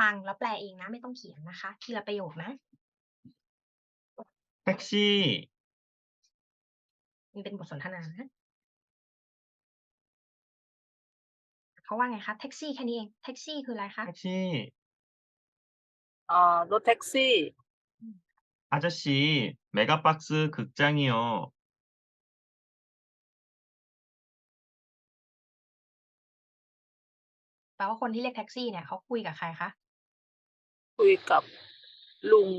ฟังแล้วแปลเองนะ ไม่ต้องเขียนนะคะ ทีละประโยคนะ 택시, มันเป็นบทสนทนานะเขาว่าไงคะแท็กซี่แค่นี้เองแท็กซี่คืออะไรคะ 택시, อ่ารถแท็กซี่ 아저씨, 메가박스 극장이요. แปลว่าคนที่เรียกแท็กซี่เนี่ยเขาคุยกับใครคะ คุยกับลุง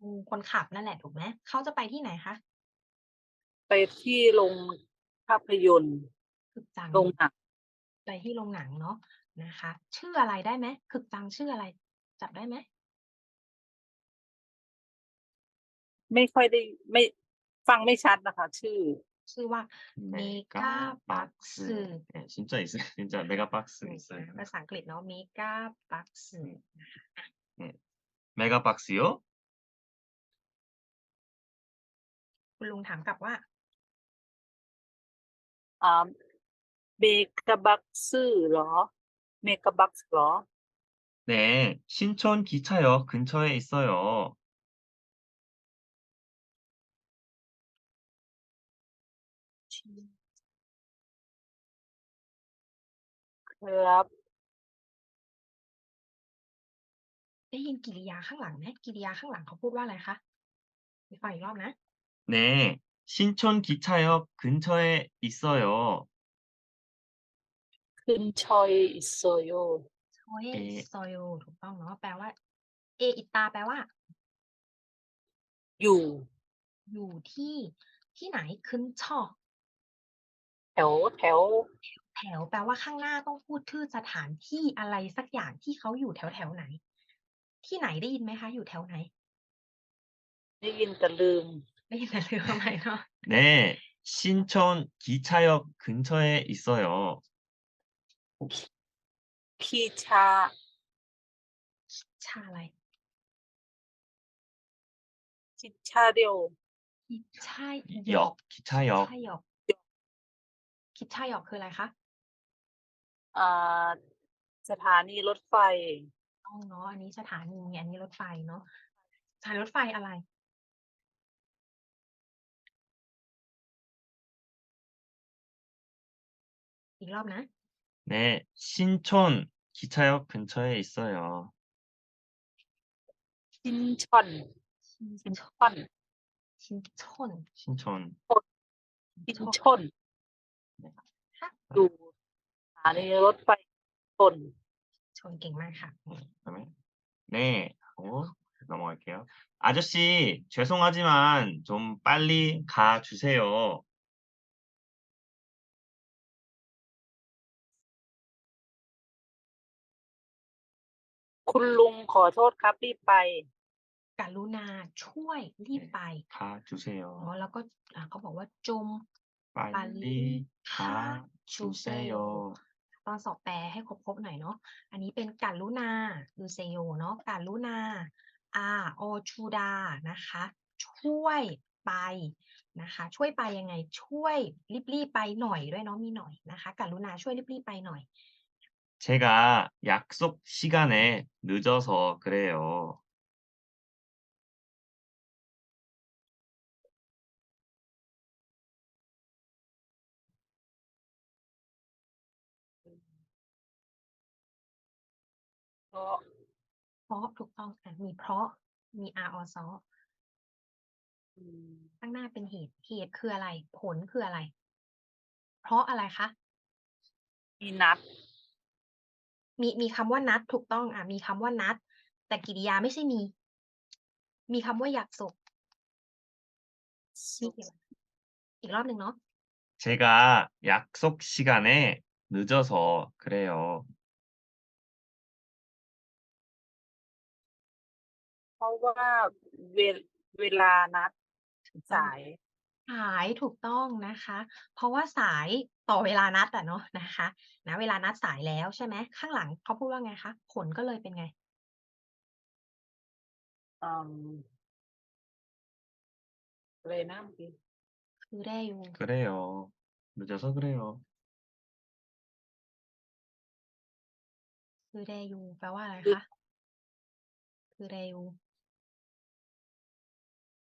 อืมคนขับนั่นแหละถูกไหมเขาจะไปที่ไหนคะ ไปที่โรงภาพยนตร์ คึกจัง โรงหนัง ไปที่โรงหนังเนาะนะคะ ชื่ออะไรได้ไหมคึกจังชื่ออะไร จับได้ไหม ไม่ค่อยได้ไม่ฟังไม่ชัดนะคะ ชื่อ ชื่อว่า 메가박스. 네, 진짜 있어요. 진짜 메가박스 นะ 있어요. ภาษาอังกฤษเนาะเมกาบักซ์ 메가박스요? คุณลุงถามกลับว่า อ่าเมกะบักซ์เหรอ เมกะบักซ์เหรอ 네, 신촌 기차역 근처에 있어요. ครับ ได้ยินกิริยาข้างหลังไหมกิริยาข้างหลังเขาพูดว่าอะไรคะไปฟังอีกรอบนะ 네, 신촌 기차역 근처에 있어요. ขึ้นชอยอิโซโย โชเอ เอ โซโยถูกต้องเนาะแปลว่า เออิตาแปลว่า อยู่ อยู่ที่ที่ไหนขึ้นช่อ แถวแถว แถวแปลว่าข้างหน้าต้องพูดชื่อสถานที่อะไรสักอย่างที่เขาอยู่แถวแถวไหน ที่ไหนได้ยินไหมคะ อยู่แถวไหน ได้ยินแต่ลืม ได้ยินแต่เรื่องอะไรเนาะ 네, 신촌 기차역 근처에 있어요. พี่ชา ชาอะไร ชิชาเดียว คิดใช่ห 역, 기차역. ใช่หยอกคิดใช่หยอกคืออะไรคะ อ่าสถานีรถไฟ ต้องเนาะอันนี้สถานีอันนี้รถไฟเนาะสถานีรถไฟอะไร อีกรอบนะ 네, 신촌 기차역 근처에 있어요. ชินชอน ชิน ชิน ช ชอน ชินชน 신촌. ชินชน ค่ะ อยู่สถานีรถไฟชน ชนเก่งมากค่ะ 그다음에 네, 하고 넘어갈게요. 아저씨, 죄송하지만 좀 빨리 가 주세요. คุณลุงขอโทษครับรีบไป กรุณาช่วยรีบไป 가 주세요. เนาะแล้วก็อ่าเขาบอกว่าจม 빨리 가 주세요. ตอนสอบแปลให้ครบๆหน่อยเนาะ อันนี้เป็นกรุณาคือเซโยเนาะกรุณาอาโอชูดานะคะ ช่วยไปนะคะ ช่วยไปยังไง ช่วยรีบๆไปหน่อยด้วยเนาะมีหน่อยนะคะกรุณาช่วยรีบๆไปหน่อย 제가 약속 시간에 늦어서 그래요. เพราะ เพราะถูกต้องอ่ะมีเพราะมีอาอซอ อืม ข้างหน้าเป็นเหตุ เหตุคืออะไร ผลคืออะไร เพราะอะไรคะ มีนัด มีมีคำว่านัดถูกต้องอ่ะมีคำว่านัด แต่กริยาไม่ใช่มี มีคำว่าอยากสุขมีเกี่ยวอีกรอบหนึ่งเนาะ 제가 약속 시간에 늦어서 그래요. ราะว่าเวลเวลานัดสาย สายถูกต้องนะคะ เพราะว่าสายต่อเวลานัดอะเนาะนะคะนะเวลานัดสายแล้วใช่ไหมข้างหลังเขาพูดว่าไงคะผลก็เลยเป็นไง อืมอะไรนะเมื่อกี้ คือได้อยู่ 그래요. 늦어서 그래요. คือได้อยู่แปลว่าอะไร คือ คะ คือเร็ว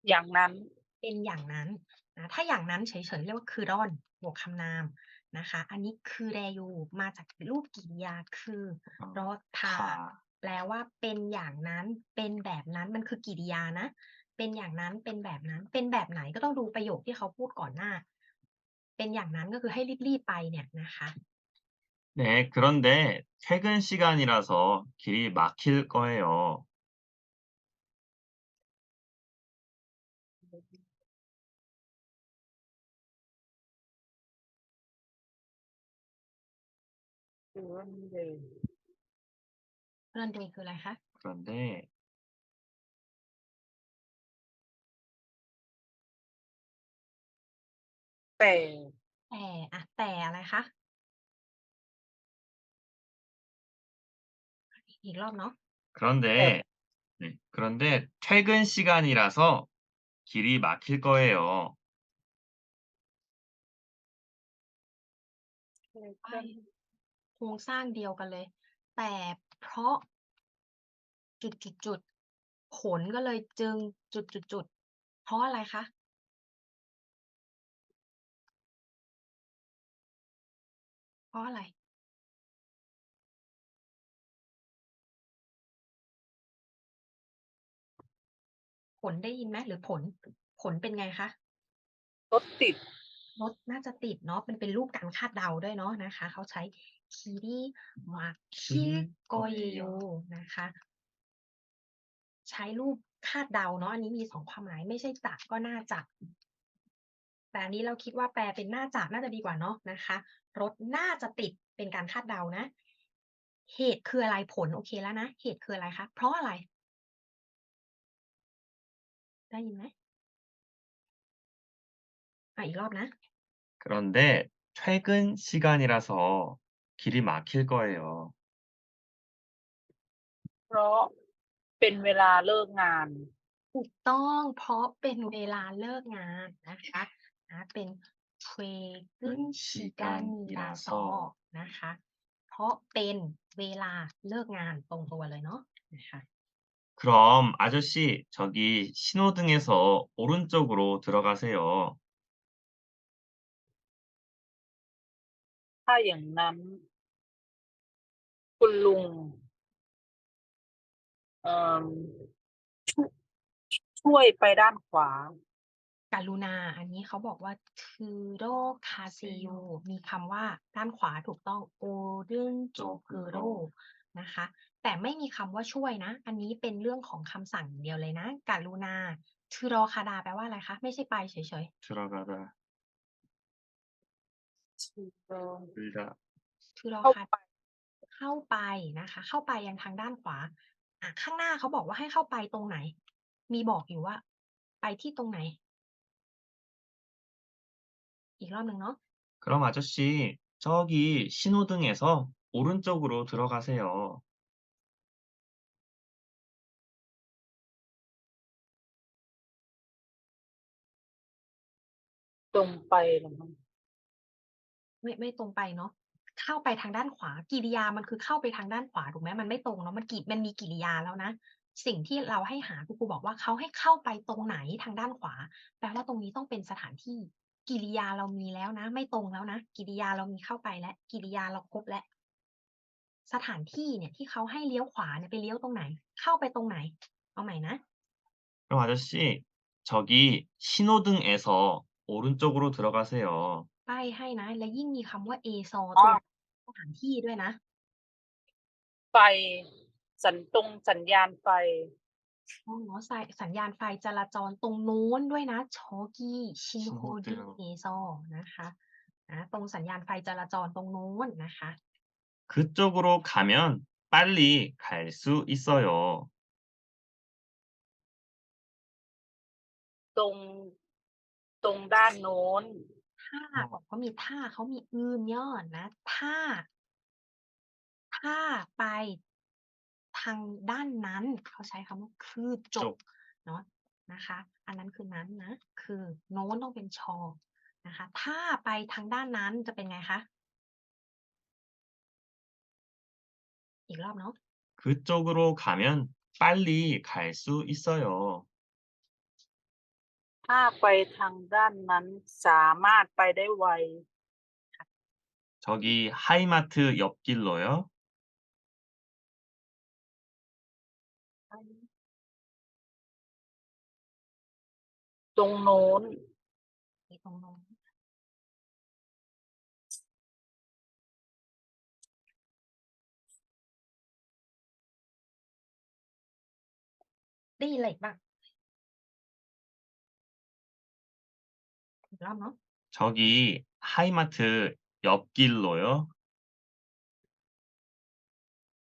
อย่างนั้น เป็นอย่างนั้นนะถ้าอย่างนั้นเฉยๆเรียกว่าคือรอนบวกคำนามนะคะ อันนี้คือแรยูมาจากรูปกริยาคือ 어, รอทา 다 แปลว่าเป็นอย่างนั้น เป็นแบบนั้น มันคือกริยานะ เป็นอย่างนั้น เป็นแบบนั้น เป็นแบบไหนก็ต้องดูประโยคที่เขาพูดก่อนหน้า เป็นอย่างนั้นก็คือให้รีบๆไปเนี่ยนะคะ 네, 그런데 퇴근 시간이라서 길이 막힐 거예요. 그런데 เรื่องเดย์คืออะไรคะ 그런데 แต่ แต่อะแต่อะไรคะ อีกรอบเนาะ 그런데 네, 그런데 퇴근 시간이라서 길이 막힐 거예요. ไป โครงสร้างเดียวกันเลย แต่เพราะจุดจุดจุดผลก็เลยจึงจุดจุดจุดเพราะอะไรคะเพราะอะไรผลได้ยินไหมหรือผลผลเป็นไงคะรถติดรถน่าจะติดเนาะเป็นเป็นรูปการคาดเดาด้วยเนาะนะคะ เขาใช้ คีรีมาคิโกเยโยนะคะ ใช้รูปคาดเดาเนาะอันนี้มีสองความหมายไม่ใช่จักก็น่าจัก แต่อันนี้เราคิดว่าแปลเป็นน่าจักน่าจะดีกว่าเนาะนะคะ รถน่าจะติดเป็นการคาดเดานะ เหตุคืออะไรผลโอเคแล้วนะ เหตุคืออะไรคะ เพราะอะไร ได้ยินไหมอ่ะอีกรอบนะ 그런데 퇴근 시간이라서 길이 막힐 거예요. เพราะเป็นเวลาเลิกงาน ถูกต้องเพราะเป็นเวลาเลิกงานนะคะนะเป็นเทรกึนชิกันยาซอนะคะ เพราะเป็นเวลาเลิกงานตรงตัวเลยเนาะนะคะ 그럼 아저씨 저기 신호등에서 오른쪽으로 들어가세요. ถ้าอย่างนั้น คุณลุงช่วยไปด้านขวาการุณา อันนี้เขาบอกว่าคือโรคคาซิโยมีคำว่าด้านขวาถูกต้องโอเรื่องโจคือโรนะคะ แต่ไม่มีคำว่าช่วยนะ อันนี้เป็นเรื่องของคำสั่งเดียวเลยนะการุณาทรอคาดาแปลว่าอะไรคะ ไม่ใช่ไปเฉยๆทรอคาดา ๆ 들다 ทูโร เข้า คา ไป เข้าไปนะคะ เข้าไปยังทางด้านขวา อ่ะข้างหน้าเขาบอกว่าให้เข้าไปตรงไหน มีบอกอยู่ว่า ไปที่ตรงไหน อีกรอบหนึ่งเนาะ 그럼 아저씨 저기 신호등에서 오른쪽으로 들어가세요. ตรงไปเหรอมั้ง ไม่ไม่ตรงไปเนาะเข้าไปทางด้านขวากิริยามันคือเข้าไปทางด้านขวาถูกไหมมันไม่ตรงเนาะมันกิมันมีกิริยาแล้วนะ สิ่งที่เราให้หาครูครูบอกว่าเขาให้เข้าไปตรงไหนทางด้านขวา แปลว่าตรงนี้ต้องเป็นสถานที่ กิริยาเรามีแล้วนะ ไม่ตรงแล้วนะ กิริยาเรามีเข้าไปแล้ว กิริยาเราครบแล้ว สถานที่เนี่ยที่เขาให้เลี้ยวขวาเนี่ยไปเลี้ยวตรงไหน เข้าไปตรงไหน เอาใหม่นะ 그럼 아저씨 저기 신호등에서 오른쪽으로 들어가세요. ป้ายให้นะ และยิ่งมีคำว่าเอซอ อ๋ ตั อ วสถานที่ด้วยนะ ไฟสัญตรงสัญญาณไฟ อ๋อสายสัญญาณไฟจราจรตรงนู้นด้วยนะชอกี้ชินโฮดิ 신호등 เอซอนะคะนะตรงสัญญาณไฟจราจรตรงนู้นนะคะ 그쪽으로 가면 빨리 갈 수 있어요. ตรงตรงด้านโน้น ถ้าบอกเขามีท่าเขามีอื่นย่อนะ ถ้า ถ้าไปทางด้านนั้น เขาใช้คำว่าคือจ จ บบ เนาะนะคะ อันนั้นคือนั้นนะ คือโน้นต้องเป็นชอนะคะ ถ้าไปทางด้านนั้นจะเป็นไงคะ อีกรอบเนาะ 그쪽으로 가면 빨리 갈 수 있어요. ถ้าไปทางด้านนั้นสามารถไปได้ไว 저기 하이마트 옆길로요. ตรงโน้น มีตรงโน้นได้ยินอะไรอีกบ้าง อีกรอบเนาะ 저기 하이마트 옆길로요.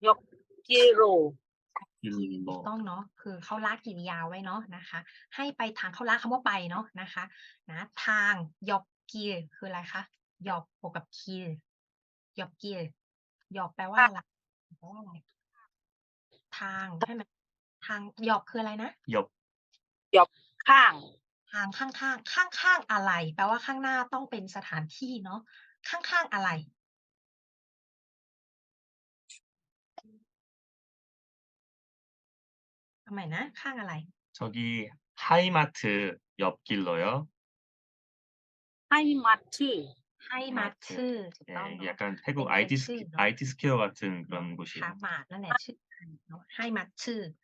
ยกกิโล ถูกต้องเนาะคือเขาละกริยาไว้เนาะนะคะ ให้ไปทางเขาละคำว่าไปเนาะนะคะ นะทางยอกกีคืออะไรคะยอกบวกกับคียอกกียอกแปลว่าอะไรแปลว่าอะไร ทางใช่ไหมทางยอกคืออะไรนะ 옆 ข้าง ทางข้างๆ ข้างๆ อะไร แปลว่าข้างหน้าต้องเป็นสถานที่เนาะ ข้างๆ อะไร ทำไมนะ ข้างอะไร 저기 하이마트 옆길로요. ให้มัดชื่อ ให้มาชื่อถูก 예, ต้องเนาะ 약간 태국 네, IT, 그 스, ชื่อเนอะ IT 스퀘어 같은 그런 ค 곳이에요. ามาดนั่นแหละชื่อเนาะให้มาชื่อค่ะ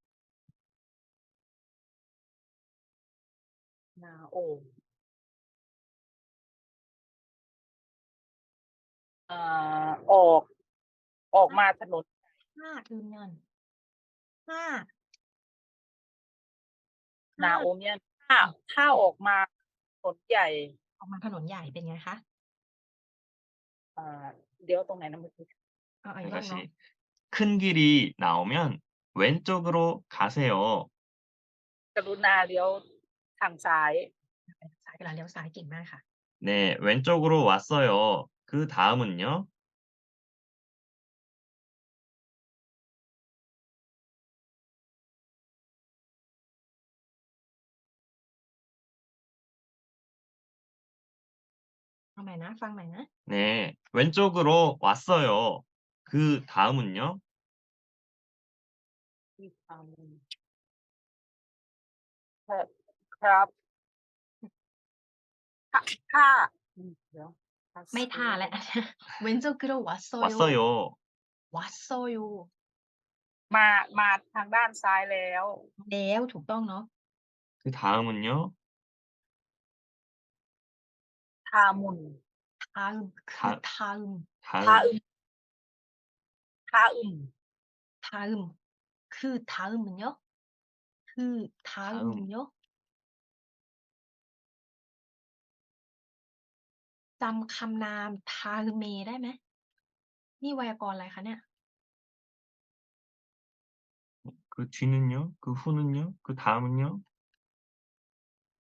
นาโออ่าออก ออกมาถนน ห้าคืนเงินห้า นาโอเมียนถ้าถ้าออกมาถนนใหญ่ ออกมาถนนใหญ่เป็นไงคะ อ่าเดี๋ยวตรงไหนนะเมื่อกี้ เอาอีกรอบเนาะ 다시 큰 길이 나오면 왼쪽으로 가세요. กรุณาเลี้ยวทางซ้าย ไปทางซ้ายเวลาเลี้ยวซ้ายเก่งมากค่ะ 네, 왼쪽으로 왔어요. 그 다음은요? เอาใหม่นะ ฟังใหม่นะ 네, 왼쪽으로 왔어요. 그 다음은요? ที่ทำครับ ครับถ้าถ้าอืมเดี๋ยว ไม่ท่าแล้ว เว้นเจ้ากระวัสโซโย 왔어요. วัสโซโย มามาทางด้านซ้ายแล้ว แล้วถูกต้องเนาะ 그 다음은요? ทามุน ทาอึมคือทาอึม ทา 다음 อึมทาอึม ทาอึมคือทาอึมเนาะคือทาอึมเนาะ จำคำนามทาอึเมได้ไหมนี่ไวยากรณ์อะไรคะเนี่ย 그 뒤는요? 그 후는요? 그 다음은요?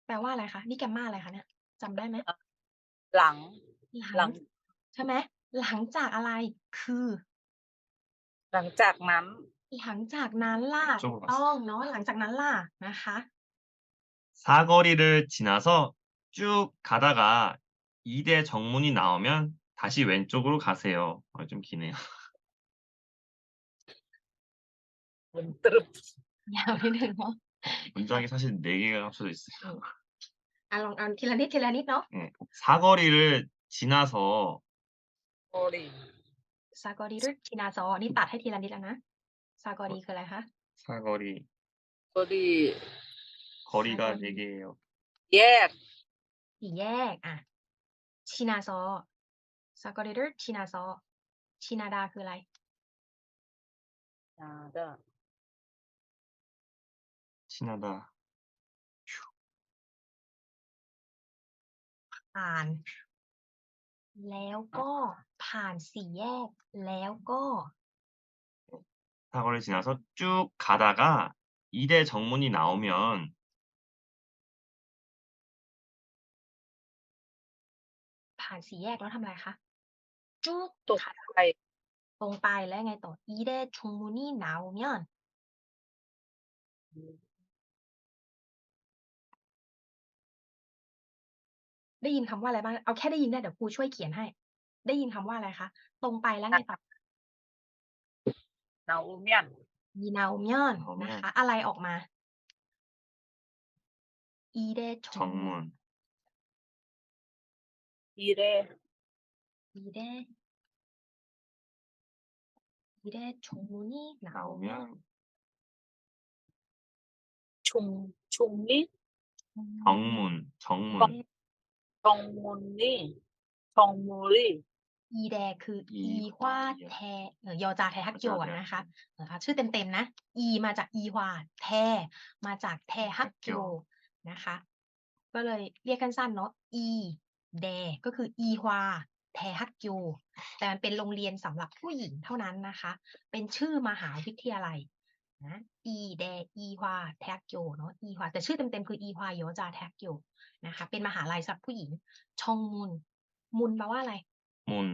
แปลว่าอะไรคะ นี่แกมมาอะไรคะเนี่ยจำได้ไหม หลัง ห หลั ลั ง ง ใช่ไหมหลังจากอะไร คือ หลังจากนั้น หลังจากนั้นล่ะ จบ ถูกต้องเนาะหลังจากนั้นล่ะนะคะ 사거리를 지나서 쭉 가다가 2대 정문이 나오면 다시 왼쪽으로 가세요. 어, 좀 기네요. มันตรึบ ยาวนิดนึงเนาะ 문장이 사실 4개가 합쳐져 있어요. อ่ะลองเอาทีละนิดทีละนิดเนาะ 예, 사거리를 지나서 โอรี ซากอรีรุชินาซอนี่ตัดให้ทีละนิดแล้วนะซากอรีคืออะไรคะ 사거리 โอรี 거리가 사거리. 4개예요. แยก สี่แยกอ่ะ ชินาซอซากอรีรุชินาซอชินาดาคืออะไร อ่าเด้อ 지나다 ผ่าน แล้วก็ผ่านสี่แยก แล้วก็ 사거리를 지나서 쭉 가다가 2대 정문이 나오면 ผ่านสี่แยกแล้วทำอะไรคะจุ๊กตกค่ะไปตรงไปแล้วไงต่ออีเดชุงมูนี่หนาวเมียนได้ยินคำว่าอะไรบ้าง เอาแค่ได้ยินได้เดี๋ยวครูช่วยเขียนให้ ได้ยินคำว่าอะไรคะ ตรงไปแล้วไงต่อนาอุเมียนมีนาวเมียนนาวเมียนนะคะ อะไรออกมา อีเดชง정문 อีเร อีเดอีเดชงมูนี่หนาวเมียน 나오면 ชุงชุงนี่ 정문 정문 ชองมุนนี่ชองมูรี่ อีแดคือ อี อีฮวา ฮวา แทเออยอจาไทฮักโย ยอจา อะ ไทฮัก นะคะเออค่ะชื่อเต็มๆนะ อีมาจากอีฮวาแท มาจากแทฮักโยนะคะ ก็เลยเรียกสั้นๆเนาะอี แดก็คืออีฮวาแทฮักโยแต่มันเป็นโรงเรียนสำหรับผู้หญิงเท่านั้นนะคะ เป็นชื่อมหาวิทยาลัยนะอีแดอีฮวาแทฮักโยเนาะอีฮวาแต่ชื่อเต็มๆคืออีฮวายอจาแทฮักโยนะคะ เป็นมหาลัยสำหรับผู้หญิง ชองมุน มุนแปลว่าอะไร문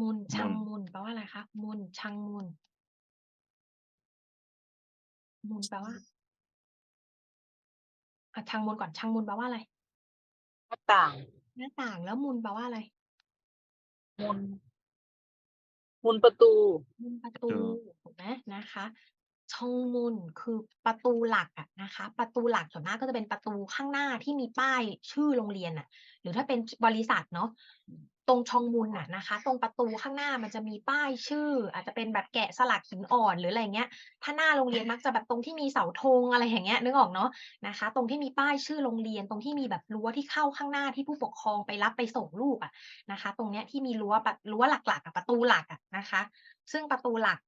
มุนชังมุนมุนแปลว่าอะไรคะมุนชังมุนมุนแปลว่า อะชังมุนก่อนชังมุนแปลว่าอะไร หน้าต่างหน้าต่างแล้วมุนแปลว่าอะไร มุนมุนประตู มุนประประตูตู ถูกไหมนะคะช่องมุนคือประตูหลักอะนะคะ ประตูหลักส่วนมากก็จะเป็นประตูข้างหน้าที่มีป้ายชื่อโรงเรียนอะหรือถ้าเป็นบริษัทเนาะ ตรงช่องมุนอะนะคะ ตรงประตูข้างหน้ามันจะมีป้ายชื่อ อาจจะเป็นแบบแกะสลักหินอ่อนหรืออะไรเงี้ย ถ้าหน้าโรงเรียนมักจะแบบตรงที่มีเสาธงอะไรอย่างเงี้ยนึกออกเนาะนะคะ ตรงที่มีป้ายชื่อโรงเรียน ตรงที่มีแบบรั้วที่เข้าข้างหน้าที่ผู้ปกครองไปรับไปส่งลูกอะนะคะ ตรงเนี้ยที่มีรั้วแบบรั้วหลักๆอะประตูหลักอะนะคะ ซึ่งประตูหลัก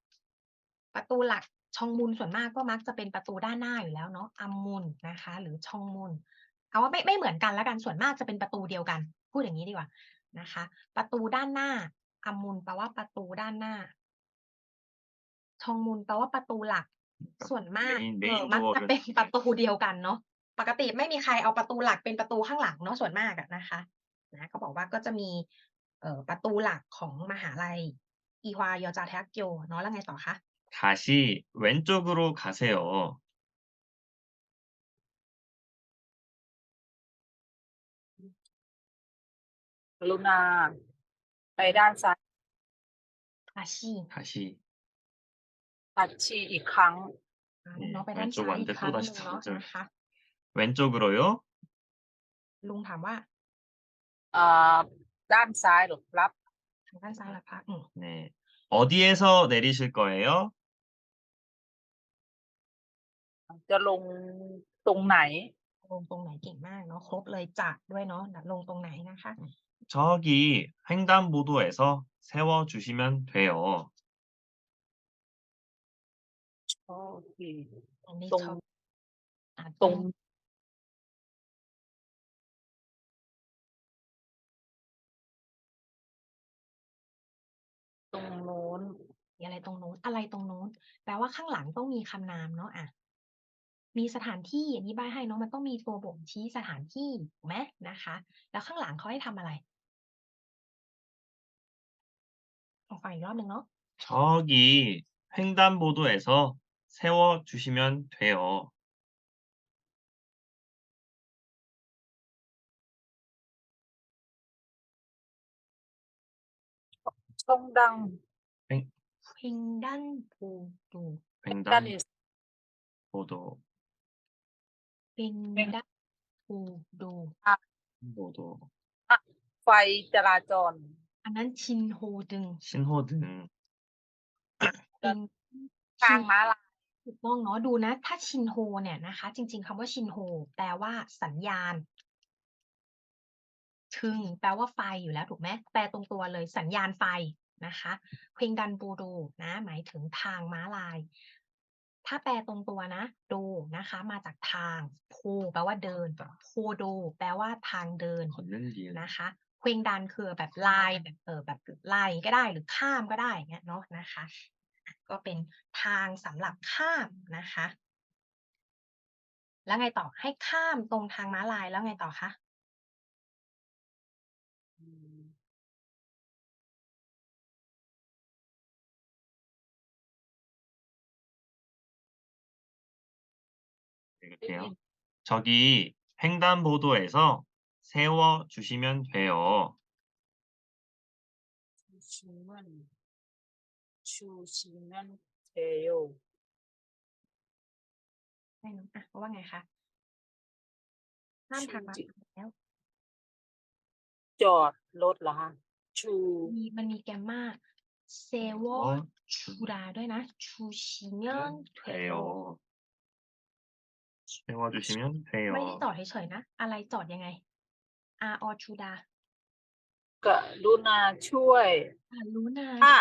ประตูหลักชองมุนส่วนมากก็มักจะเป็นประตูด้านหน้าอยู่แล้วเนาะอัมมุนนะคะ หรือชองมุนเอาว่าไม่ไม่เหมือนกันแล้วกันส่วนมากจะเป็นประตูเดียวกัน พูดอย่างนี้ดีกว่า นะคะ ประตูด้านหน้าอัมมุนแปลว่าประตูด้านหน้าชองมุนแปลว่าประตูหลัก ส่วนมาก 메인 เออ 메인 มักจะ 도어를 เป็นประตูเดียวกันเนาะปกติไม่มีใครเอาประตูหลักเป็นประตูข้างหลังเนาะส่วนมากอะนะคะนะเขาบอกว่าก็จะมี เอ่อประตูหลักของมหาลัยอีฮวายอจาแทกโยเนาะแล้วไงต่อคะ 다시 왼쪽으로 가세요. รุณา ไปด้านซ้าย อาชี 다시 ตัดชีอีกครั้ง อ่า นี่ เนาะไปด้าน 왼쪽 ซ้ายอี 완전 กครั้งห 또다시 นึ่งเนาะ 다르죠. นะคะ 왼쪽으로요? ลุงถามว่า เอ่อ ด้านซ้ายหรือครับ ทางด้านซ้ายเหรอคะอืม 네. 어디에서 내리실 거예요? จะลงตรงไหน ลงตรงไหนเก่งมากเนาะครบเลยจัดด้วยเนาะลงตรงไหนนะคะ 저기 횡단보도에서 세워 주시면 돼요. โอเค อันนี้ ตรง ชอบอ่า ตรง ตรงโน้น มีอะไรตรงโน้นอะไรตรงโน้น แปลว่าข้างหลังต้องมีคำนามเนาะอ่ะมีสถานที่อันนี้ใบให้เนาะมันต้องมีตัวบ่งชี้สถานที่ถูกไหมนะคะ แล้วข้างหลังเขาให้ทำอะไร ลองฟังอีกรอบหนึ่งเนาะ 저기 횡단보도에서 세워 주시면 돼요. ช่องดัง เพิงดันปูดู ด้านนี้ 횡단보도 เพิง เพิง ดันปูดู 보도 ไฟจราจร อันนั้นชินโฮดึง ชินโฮดึง เป็นทางม้าลายถูกต้องเนาะดูนะ ถ้าชินโฮเนี่ยนะคะ จริง ๆคำว่าชินโฮแปลว่าสัญญาณถึงแปลว่าไฟอยู่แล้วถูกไหมแปลตรงตัวเลยสัญญาณไฟนะคะเพลงดันบูดูนะ หมายถึงทางม้าลาย ถ้าแปลตรงตัวนะ ดูนะคะ มาจากทางพูแปลว่าเดินพูดู แปลว่าทางเดินนะคะ เคว้งดันคือแบบลายแบบเออแบบลายก็ได้หรือข้ามก็ได้เงี้ยเนาะนะคะ ก็เป็นทางสำหรับข้ามนะคะ แล้วไงต่อให้ข้ามตรงทางม้าลายแล้วไงต่อคะ볼게 요. 저기 횡단보도에서 세워 주시면 돼요. 주시면 주시면 돼요. ได้เนอะอ่ะเพราะว่าไงคะห้ามทางม้าลายแล้ว จอดรถเหรอฮะชู มีมันมีแกมมาเซวอ 어, ชู 주 ดาด้วยนะชูชิเนนเทโอ 돼요. 세워 주시면 ไม่ได้ 돼요. จอดเฉยๆนะ อะไรจอดยังไง อาออชูดากรุนาช่วยอารุณาถ้า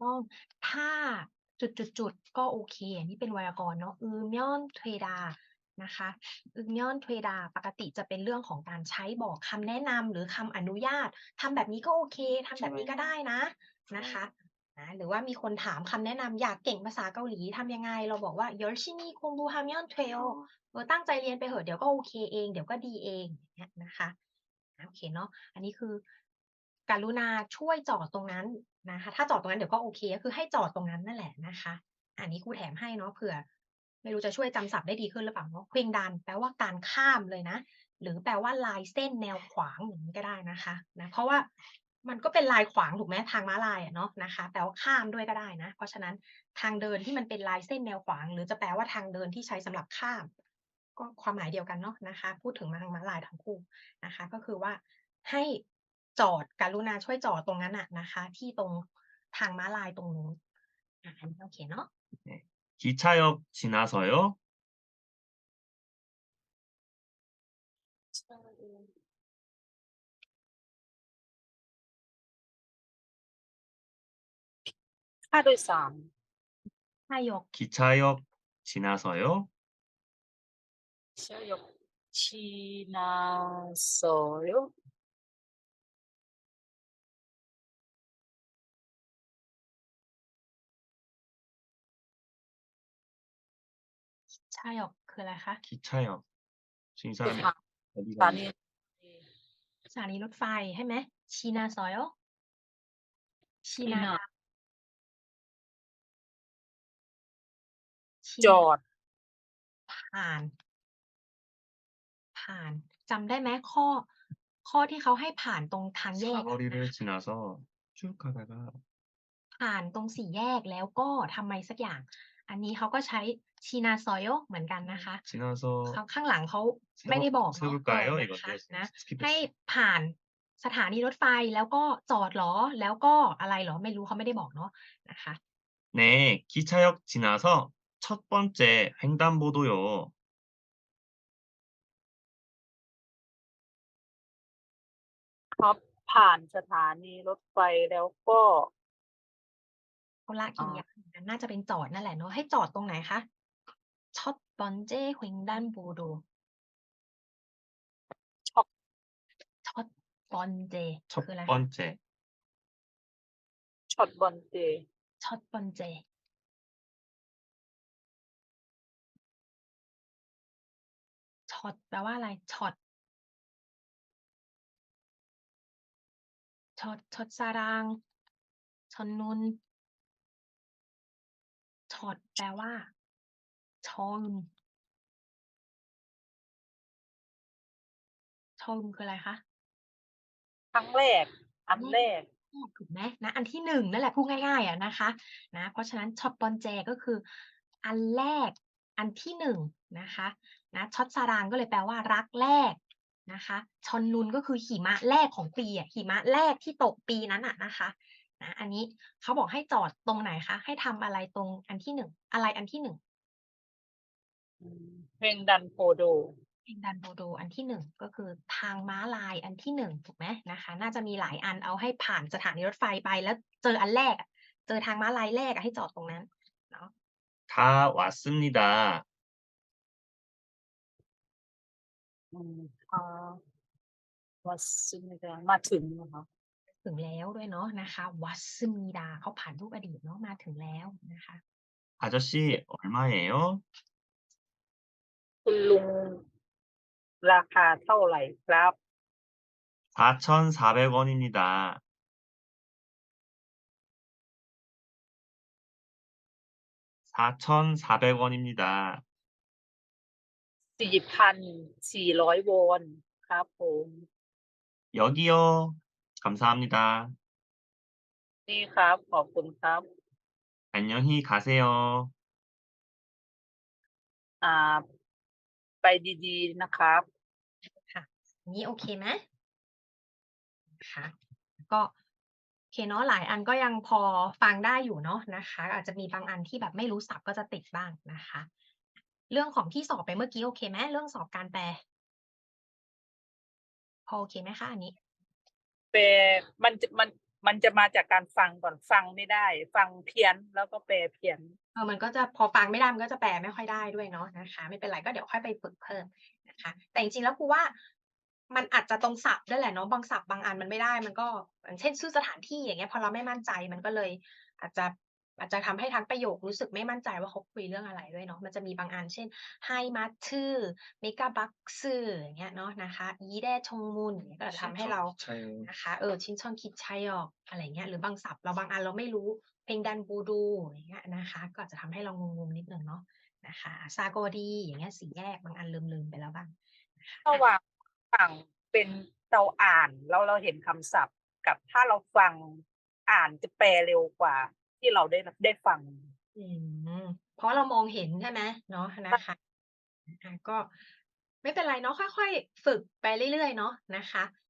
ต้อง ถ้าจุดจุดจุดก็โอเค นี่เป็นไวยากรณ์เนาะอืมย่อนเทดานะคะอึมย้อนเทรดาปกติจะเป็นเรื่องของการใช้บอกคำแนะนำหรือคำอนุญาต ทำแบบนี้ก็โอเค ทำแบบนี้ก็ได้นะนะคะนะหรือว่ามีคนถามคำแนะนำอยากเก่งภาษาเกาหลีทำยังไง เราบอกว่ายอชินีคงดูฮามยอนเทรลเราตั้งใจเรียนไปเถอะเดี๋ยวก็โอเคเอง เดี๋ยวก็ดีเองนะคะ โอเคเนาะอันนี้คือการุณาช่วยจอดตรงนั้นนะคะ ถ้าจอดตรงนั้นเดี๋ยวก็โอเคก็คือให้จอดตรงนั้นนั่นแหละนะคะ อันนี้ครูแถมให้เนาะเผื่อ ไม่รู้จะช่วยจำศัพท์ได้ดีขึ้นหรือเปล่าเนาะเคว้งดันแปลว่าการข้ามเลยนะ หรือแปลว่าลายเส้นแนวขวางอย่างนี้ก็ได้นะคะนะเพราะว่ามันก็เป็นลายขวางถูกไหมทางม้าลายอะเนาะนะคะแปลว่าข้ามด้วยก็ได้นะ เพราะฉะนั้นทางเดินที่มันเป็นลายเส้นแนวขวาง หรือจะแปลว่าทางเดินที่ใช้สำหรับข้าม ก็ความหมายเดียวกันเนาะนะคะ พูดถึงมาทางม้าลายทั้งคู่นะคะ ก็คือว่าให้จอดการุณาช่วยจอดตรงนั้นอะนะคะ ที่ตรงทางม้าลายตรงนู้นอ่ะอันนี้โอเคเนาะ 기차역 지나서요.ค่าโดยสาร ถ้ายก 기차역 지나서요. 차역 지나서요. ใช่หรอกคืออะไรคะ 기차역. 지금 이 ส 사람이 ถาน 어디 สถา 가는 นี สถานีรถไฟใช่ไหมชีนาซอยอชีนา ชีนา ชี จอด ผ่าน ผ่านจำได้ไหมข้อ ข้อที่เขาให้ผ่านตรงทางแยกอะ 사거리를 นะคะ 지나서 쭉 가다가 ผ่านตรงสี่แยกแล้วก็ทำไมสักอย่าง อันนี้เขาก็ใช้ชีนาซอยเหมือนกันนะคะ 지나서 เขาข้างหลังเขา 세워- ไม่ได้บอกเนาะ 세울까요? เออ 이건데 นะคะนะ 스킵했어요. ให้ผ่านสถานีรถไฟแล้วก็จอดเหรอ แล้วก็อะไรเหรอ ไม่รู้เขาไม่ได้บอกเนาะนะคะ 네, 기차역 지나서 첫 번째 횡단보도요. ครับผ่านสถานีรถไฟแล้วก็ เอาละกี่ อ๋อ อ อ ย่างนั้นน่าจะเป็นจอดนั่นแหละเนาะให้จอดตรงไหนคะช็อตบอนเจ้ฮวิงดันบูโด ช็อก ช็อตบอนเจ 첫 คืออะไรคะ 번째 ช็อตบอลเจ ช็อตบอนเจช็อตแปลว่าอะไรช็อต ช็อตช็อตซารางช็อตนุนช็อตแปลว่าชอนชอนคืออะไรคะ ครั้งแรก อันแรกแรก ถูกไหมนะอันที่หนึ่งนั่นแหละพูดง่ายๆอะนะคะ นะ เพราะฉะนั้นช็อตบอลแจก็คือ อันแรก อันที่หนึ่งนะคะ นะช็อตซารางก็เลยแปลว่ารักแรก นะคะชอนนุนก็คือหิมะแรกของปีอ่ะหิมะแรกที่ตกปีนั้นอ่ะนะคะนะอันนี้เขาบอกให้จอดตรงไหนคะให้ทำอะไรตรงอันที่หนึ่งอะไรอันที่หนึ่ง เพลงดันโพโด เองดันโบโดอันที่หนึ่งก็คือทางม้าลายอันที่หนึ่งถูกไหมนะคะ น่าจะมีหลายอันเอาให้ผ่านสถานีรถไฟไปแล้วเจออันแรกอะเจอทางม้าลายแรกอะให้จอดตรงนั้นเนาะ 다 왔습니다. อืมอ่าวัสมิดามาถึงนะคะ ถึงแล้วด้วยเนาะนะคะวัสมีดาเขาผ่านรูปอดีตเนาะมาถึงแล้วนะคะ 아저씨 얼마예요? คุณลุงราคาเท่าไหร่ครับ 4,400원입니다. 4,400원입니다. สี่พันสี่ร้อยวอนครับผม 여기요감사합니다นี่ครับ ขอบคุณครับ 안녕히가세요อ่า ไปดีๆนะครับ นี่โอเคไหมนะะก็โอเคเนาะหลายอันก็ยังพอฟังได้อยู่เนาะนะคะ อาจจะมีบางอันที่แบบไม่รู้ศัพท์ก็จะติดบ้างนะคะ เรื่องของที่สอบไปเมื่อกี้โอเคไหมเรื่องสอบการแปล พอโอเคไหมคะอันนี้แปลมันจะมันมันจะมาจากการฟังก่อนฟังไม่ได้ ฟังเพี้ยนแล้วก็แปลเพี้ยนเออมันก็จะพอฟังไม่ได้มันก็จะแปลไม่ค่อยได้ด้วยเนาะนะคะ ไม่เป็นไรก็เดี๋ยวค่อยไปฝึกเพิ่มนะคะ แต่จริงๆแล้วครูว่ามันอาจจะตรงศัพท์ด้วยแหละเนาะบางศัพท์บางอันมันไม่ได้มันก็อย่างเช่นชื่อสถานที่อย่างเงี้ยพอเราไม่มั่นใจมันก็เลย อาจจะ อาจจะทำให้ทั้งประโยครู้สึกไม่มั่นใจว่าเขาคุยเรื่องอะไรด้วยเนาะมันจะมีบางอันเช่นไฮมาชื่อเมกาบักซื่ออย่างเงี้ยเนาะนะคะอีแดชงมุนอย่างเงี้ยก็อาจจะทำให้เรา차 요. นะคะเออชิ้นช่อนคิดใช่ออกอะไรเงี้ยหรือบางศัพท์เราบางอันเราไม่รู้เพลงดันบูดูอย่างเงี้ยนะคะ ก็อาจจะทำให้เรางงๆนิดนึงเนาะนะคะซาโกดีอย่างเงี้ยสี่แยกบางอันลืมๆไปแล้วบ้างนะคะระหว่างฟังเป็นเราอ่านแล้วเราเห็นคำศัพท์กับถ้าเราฟังอ่านจะแปลเร็วกว่า ที่เราได้ได้ฟังอืมเพราะเรามองเห็นใช่ไหมเนาะนะคะอะก็ไม่เป็นไรเนาะค่อย ๆ ฝึกไปเรื่อยๆเนาะนะคะ